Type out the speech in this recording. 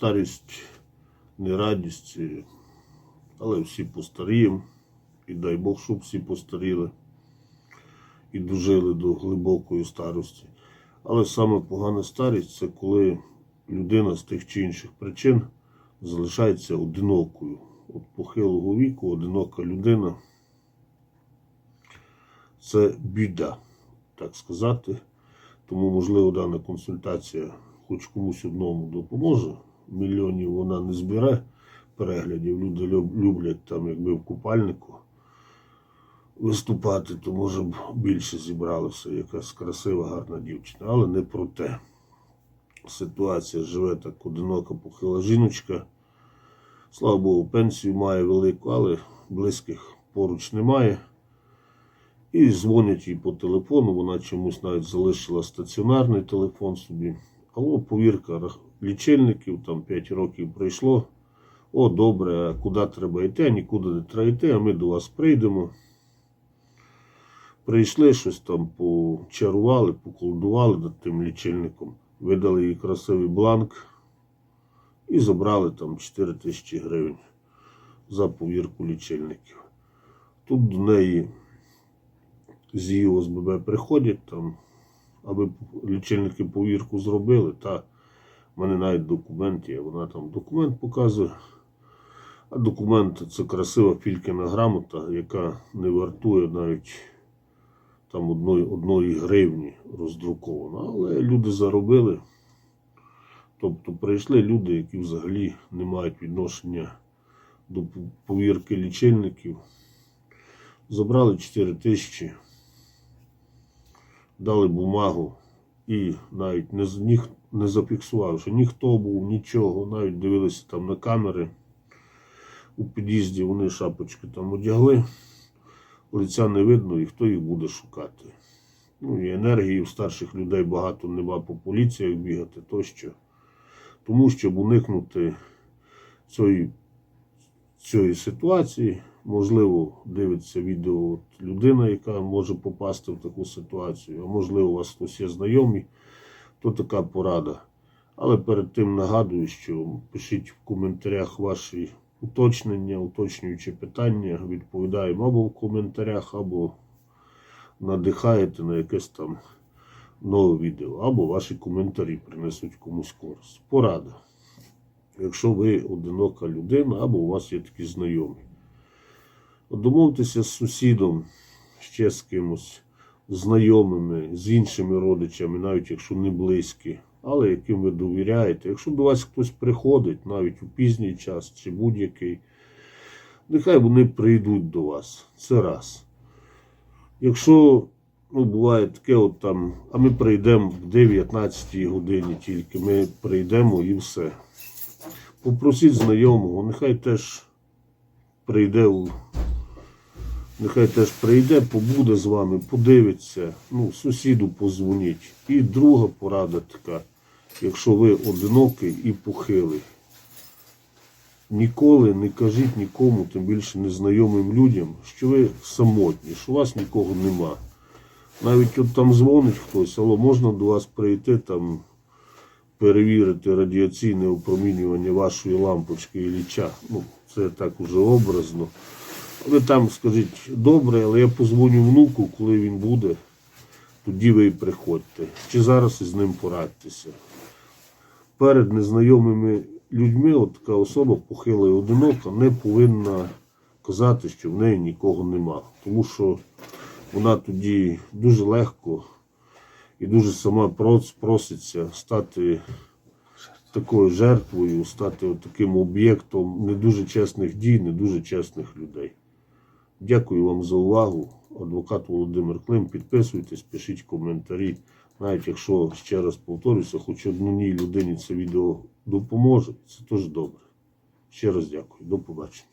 старість не радість, але всі постаріємо. І дай Бог, щоб всі постаріли і дожили до глибокої старості. Але саме погана старість це коли людина з тих чи інших причин залишається одинокою. От похилого віку, одинока людина це біда, так сказати. Тому, можливо, дана консультація хоч комусь одному допоможе. Мільйонів вона не збере переглядів. Люди люблять там, якби в купальнику виступати, то може б більше зібралося якась красива, гарна дівчина. Але не про те. Ситуація живе так одинока похила жіночка. Слава Богу, пенсію має велику, але близьких поруч немає. І дзвонять їй по телефону, вона чомусь навіть залишила стаціонарний телефон собі. Алло, повірка лічильників, там 5 років пройшло. О, добре, а куди треба йти? А Нікуди не треба йти, а ми до вас прийдемо. Прийшли, щось там почарували, поколдували над тим лічильником, видали їй красивий бланк і забрали там 4 тисячі гривень за повірку лічильників. Тут до неї з її ОСББ приходять там, аби лічильники повірку зробили. Та в мене навіть документ є. Вона там документ показує. А документ це красива фількіна грамота, яка не вартує навіть там одної, одної гривні роздрукована. Але люди заробили. Тобто прийшли люди, які взагалі не мають відношення до повірки лічильників. Забрали 4 тисячі, дали бумагу і навіть не, ніх, не зафіксувавши, ніхто був, нічого, навіть дивилися там на камери. У під'їзді вони шапочки там одягли, лиця не видно і хто їх буде шукати. Ну і енергії в старших людей багато нема по поліціях бігати тощо. Тому щоб уникнути цієї, цієї ситуації, можливо, дивиться відео от людина, яка може попасти в таку ситуацію, а можливо, у вас хтось є знайомий, то така порада. Але перед тим нагадую, що пишіть в коментарях ваші уточнення, уточнюючі питання, відповідаємо або в коментарях, або надихаєте на якесь там нове відео, або ваші коментарі принесуть комусь користь. Порада. Якщо ви одинока людина, або у вас є такі знайомі. Домовтеся з сусідом, ще з кимось, знайомими, з іншими родичами, навіть якщо не близькі, але яким ви довіряєте. Якщо до вас хтось приходить, навіть у пізній час чи будь-який, нехай вони прийдуть до вас. Це раз. Якщо ну, буває таке, от там, а ми прийдемо в 19 годині тільки, ми прийдемо і все. Попросіть знайомого, нехай теж прийде. Нехай теж прийде, побуде з вами, подивиться, ну, сусіду позвоніть. І друга порада така, якщо ви одинокий і похилий. Ніколи не кажіть нікому, тим більше незнайомим людям, що ви самотні, що у вас нікого нема. Навіть от там дзвонить хтось, але можна до вас прийти там перевірити радіаційне опромінювання вашої лампочки і ліча. Ну, це так уже образно. Ви там скажіть, добре, але я позвоню внуку, коли він буде, тоді ви і приходьте. Чи зараз із ним порадьтеся. Перед незнайомими людьми от така особа похила і одинока не повинна казати, що в неї нікого нема. Тому що вона тоді дуже легко і дуже сама проситься стати такою жертвою, стати таким об'єктом не дуже чесних дій, не дуже чесних людей. Дякую вам за увагу. Адвокат Володимир Клим. Підписуйтесь, пишіть коментарі. Навіть якщо ще раз повторюся, хоч одній людині це відео допоможе, це теж добре. Ще раз дякую. До побачення.